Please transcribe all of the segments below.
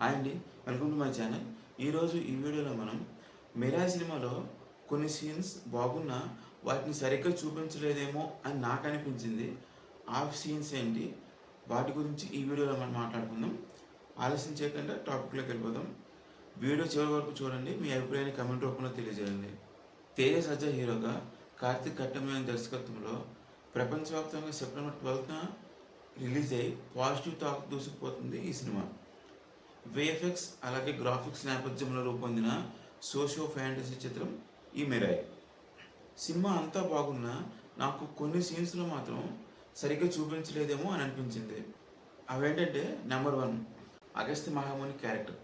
Hi అండి. Welcome to my channel. ఈరోజు ఈ వీడియోలో మనం మిరా సినిమాలో కొన్ని సీన్స్ బాగున్నా వాటిని సరిగ్గా చూపించలేదేమో అని నాకు అనిపించింది. ఆ సీన్స్ ఏంటి? వాటి గురించి ఈ వీడియోలో మనం మాట్లాడుకుందాం. ఆలస్యం చేయకుండా టాపిక్లోకి వెళ్ళిపోదాం. వీడియో చివరి వరకు చూడండి. మీ అభిప్రాయాన్ని కమెంట్ రూపంలో తెలియజేయండి. తేజ సజ్జ హీరోగా కార్తిక్ కట్టమైన దర్శకత్వంలో ప్రపంచవ్యాప్తంగా సెప్టెంబర్ ట్వెల్త్న రిలీజ్ అయ్యి పాజిటివ్ టాక్ దూసుకుపోతుంది ఈ సినిమా. విఎఫ్ఎక్స్ అలాగే గ్రాఫిక్స్ నేపథ్యంలో రూపొందిన సోషో ఫ్యాంటసీ చిత్రం ఈ మెరాయ్. సినిమా అంతా బాగున్నా నాకు కొన్ని సీన్స్లో మాత్రం సరిగ్గా చూపించలేదేమో అని అనిపించింది. అవేంటంటే నెంబర్ వన్ అగస్త్య మహాముని క్యారెక్టర్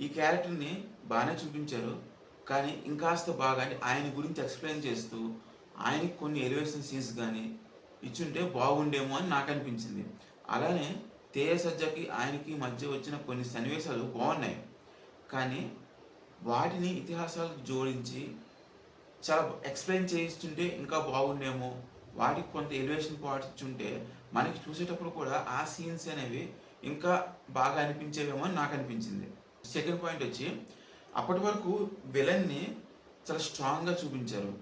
ఈ క్యారెక్టర్ని బాగానే చూపించారు. కానీ ఇంకాస్త బాగా ఆయన గురించి ఎక్స్ప్లెయిన్ చేస్తూ ఆయనకి కొన్ని ఎలివేషన్ సీన్స్ కానీ ఇచ్చుంటే బాగుండేమో అని నాకు అనిపించింది. అలానే తేజ సజ్జకి ఆయనకి మధ్య వచ్చిన కొన్ని సన్నివేశాలు బాగున్నాయి. కానీ వాటిని ఇతిహాసాలకు జోడించి చాలా ఎక్స్ప్లెయిన్ చేయిస్తుంటే ఇంకా బాగుండేమో. వాటికి కొంత ఎలివేషన్ పార్ట్స్ ఇచ్చుంటే మనకి చూసేటప్పుడు కూడా ఆ సీన్స్ అనేవి ఇంకా బాగా అనిపించేవేమో అని నాకు అనిపించింది. సెకండ్ పాయింట్ వచ్చి అప్పటి వరకు విలన్ని చాలా స్ట్రాంగ్గా చూపించారు.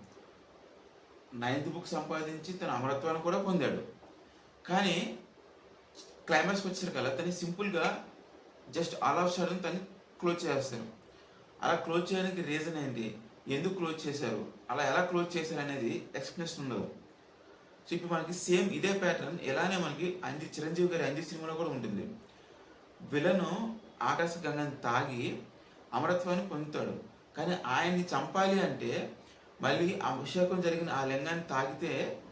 నైన్త్ బుక్ సంపాదించి తన అమరత్వాన్ని కూడా పొందాడు. కానీ క్లైమాక్స్కి వచ్చేసరికల్లా తను సింపుల్గా జస్ట్ ఆల్ ఆఫ్ సడన్ తను క్లోజ్ చేస్తారు అలా క్లోజ్ చేయడానికి రీజన్ ఏంటి? ఎందుకు క్లోజ్ చేశారు? అలా ఎలా క్లోజ్ చేశారు అనేది ఎక్స్ప్లెనేషన్ ఉండదు. సో ఇప్పుడు మనకి సేమ్ ఇదే ప్యాటర్న్ ఎలానే మనకి అంజీ చిరంజీవి గారి అంజి సినిమాలో కూడా ఉంటుంది. విలను ఆకాశ గంగని తాగి అమరత్వాన్ని పొందుతాడు. కానీ ఆయన్ని చంపాలి అంటే మళ్ళీ అభిషేకం జరిగిన ఆ లింగాన్ని తాగితే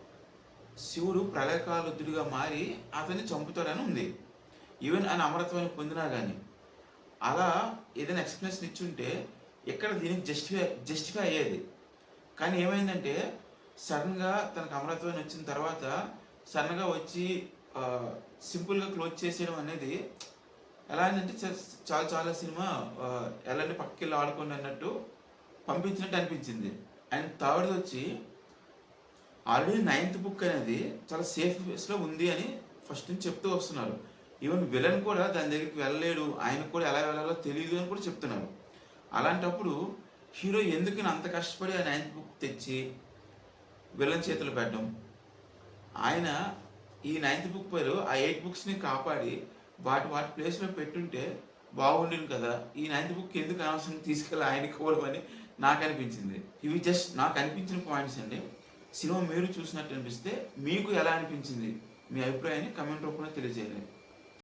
శివుడు ప్రళయకాలుద్దుడిగా మారి అతన్ని చంపుతాడని ఉంది. ఈవెన్ ఆయన అమరత్వాన్ని పొందినా కానీ అలా ఏదైనా ఎక్స్ప్లెనేషన్ ఇచ్చుంటే ఇక్కడ దీనికి జస్టిఫై జస్టిఫై అయ్యేది? కానీ ఏమైందంటే సడన్గా తనకు అమరత్వాన్ని వచ్చిన తర్వాత సడన్గా వచ్చి సింపుల్గా క్లోజ్ చేసేయడం అనేది ఎలా అంటే చాలా చాలా సినిమా ఎలాంటి పక్కకి ఆడుకోండి అన్నట్టు పంపించినట్టు అనిపించింది. అండ్ థర్డ్ వచ్చి ఆల్రెడీ నైన్త్ బుక్ అనేది చాలా సేఫ్ ప్లేస్లో ఉంది అని ఫస్ట్ నుంచి చెప్తూ వస్తున్నారు. ఈవెన్ విలన్ కూడా దాని దగ్గరికి వెళ్ళలేడు ఆయనకు కూడా ఎలా వెళ్ళాలో తెలియదు అని కూడా చెప్తున్నారు. అలాంటప్పుడు హీరో ఎందుకు అంత కష్టపడి ఆ నైన్త్ బుక్ తెచ్చి విలన్ చేతులు పెట్టడం? ఆయన ఈ నైన్త్ బుక్ పేరు ఆ ఎయిట్ బుక్స్ని కాపాడి వాటి వాటి ప్లేస్లో పెట్టుంటే బాగుండింది కదా. ఈ నైన్త్ బుక్ ఎందుకు అనవసరం తీసుకెళ్ళి ఆయనకి ఇవ్వడమని నాకు అనిపించింది. ఇవి జస్ట్ నాకు అనిపించిన పాయింట్స్ అండి. సినిమా మీరు చూసినట్టు అనిపిస్తే మీకు ఎలా అనిపించింది? మీ అభిప్రాయాన్ని కమెంట్ రూపంలో తెలియజేయండి.